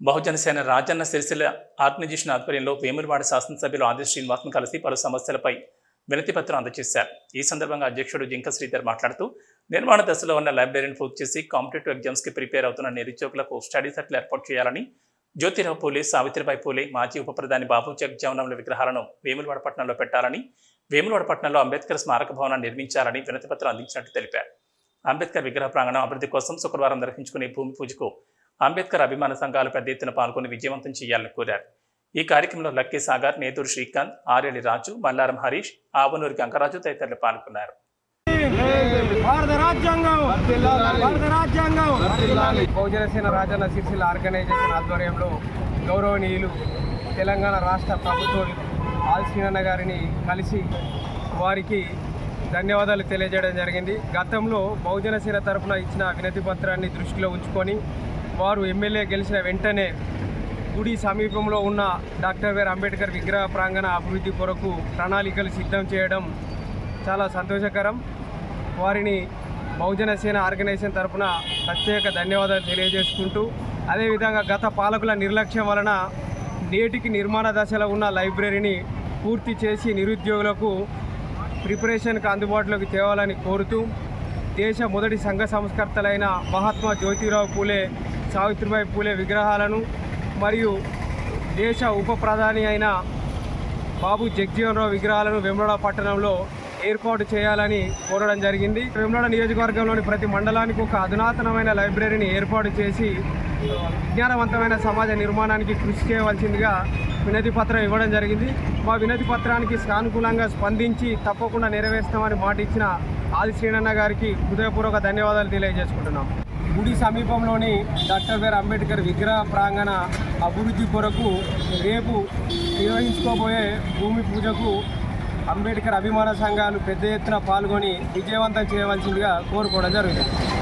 బహుజన Sena Rajanna Sircilla organization ఆధ్వర్యంలో వేములవాడ శాసనసభ్యులు ఆది శ్రీనివాస్ను కలిసి పలు సమస్యలపై వినతిపత్రం అందజేశారు. ఈ సందర్భంగా అధ్యక్షుడు జింక శ్రీధర్ మాట్లాడుతూ నిర్మాణ దశలో ఉన్న లైబ్రరీని పూర్తి చేసి కాంపిటేటివ్ ఎగ్జామ్స్కి ప్రిపేర్ అవుతున్న నిరుద్యోగులకు స్టడీ సర్కిల్ ఏర్పాటు చేయాలని జ్యోతిరావు పూలే సావిత్రిబాయి పూలే మాజీ ఉప ప్రధాని బాబు జగజ్జీవనంలో విగ్రహాలను వేములవాడ పట్టణంలో పెట్టాలని వేములవాడ పట్టణంలో అంబేద్కర్ స్మారక భవనాన్ని నిర్మించాలని వినతిపత్రం అందించినట్టు తెలిపారు. అంబేద్కర్ విగ్రహ ప్రాంగణం అభివృద్ధి కోసం శుక్రవారం నిర్వహించుకునే భూమి పూజకు అంబేద్కర్ అభిమాన సంఘాలు పెద్ద ఎత్తున పాల్గొని విజయవంతం చేయాలని కోరారు. ఈ కార్యక్రమంలో లక్కీ సాగర్ నేతూరు శ్రీకాంత్ ఆర్యలి రాజు మల్లారం హరీష్ ఆవనూరి గంగరాజు తదితరులు పాల్గొన్నారు. భారత రాజ్యాంగం భారత రాజ్యాంగం రాజన్న సిరిసిల్ల ఆర్గనైజేషన్ ఆధ్వర్యంలో గౌరవనీయులు తెలంగాణ రాష్ట్ర ప్రభుత్వం ఆల్సీనన్న గారిని కలిసి వారికి ధన్యవాదాలు తెలియజేయడం జరిగింది. గతంలో బహుజనసేన తరఫున ఇచ్చిన వినతి పత్రాన్ని దృష్టిలో ఉంచుకొని వారు ఎమ్మెల్యే గెలిచిన వెంటనే గుడి సమీపంలో ఉన్న డాక్టర్ బిఆర్ అంబేద్కర్ విగ్రహ ప్రాంగణ అభివృద్ధి కొరకు ప్రణాళికలు సిద్ధం చేయడం చాలా సంతోషకరం. వారిని బహుజన సేన ఆర్గనైజేషన్ తరపున ప్రత్యేక ధన్యవాదాలు తెలియజేసుకుంటూ అదేవిధంగా గత పాలకుల నిర్లక్ష్యం వలన నేటికి నిర్మాణ దశలో ఉన్న లైబ్రరీని పూర్తి చేసి నిరుద్యోగులకు ప్రిపరేషన్కు అందుబాటులోకి తేవాలని కోరుతూ దేశ మొదటి సంఘ సంస్కర్తలైన మహాత్మా జ్యోతిరావు పూలే సావిత్రిబాయి పూలే విగ్రహాలను మరియు దేశ ఉప ప్రధాని అయిన బాబు జగ్జీవన్ రావు విగ్రహాలను వెమ్లడ పట్టణంలో ఏర్పాటు చేయాలని కోరడం జరిగింది. వెమ్లడ నియోజకవర్గంలోని ప్రతి మండలానికి ఒక అధునాతనమైన లైబ్రరీని ఏర్పాటు చేసి విజ్ఞానవంతమైన సమాజ నిర్మాణానికి కృషి చేయవలసిందిగా వినతి పత్రం ఇవ్వడం జరిగింది. మా వినతి పత్రానికి సానుకూలంగా స్పందించి తప్పకుండా నెరవేర్స్తామని మాట ఇచ్చిన ఆది శ్రీనన్న గారికి హృదయపూర్వక ధన్యవాదాలు తెలియజేసుకుంటున్నాం. గుడి సమీపంలోని డాక్టర్ బిఆర్ అంబేద్కర్ విగ్రహ ప్రాంగణ అభివృద్ధి కొరకు రేపు నిర్వహించుకోబోయే భూమి పూజకు అంబేద్కర్ అభిమాన సంఘాలు పెద్ద ఎత్తున పాల్గొని విజయవంతం చేయవలసిందిగా కోరుకోవడం జరుగుతుంది.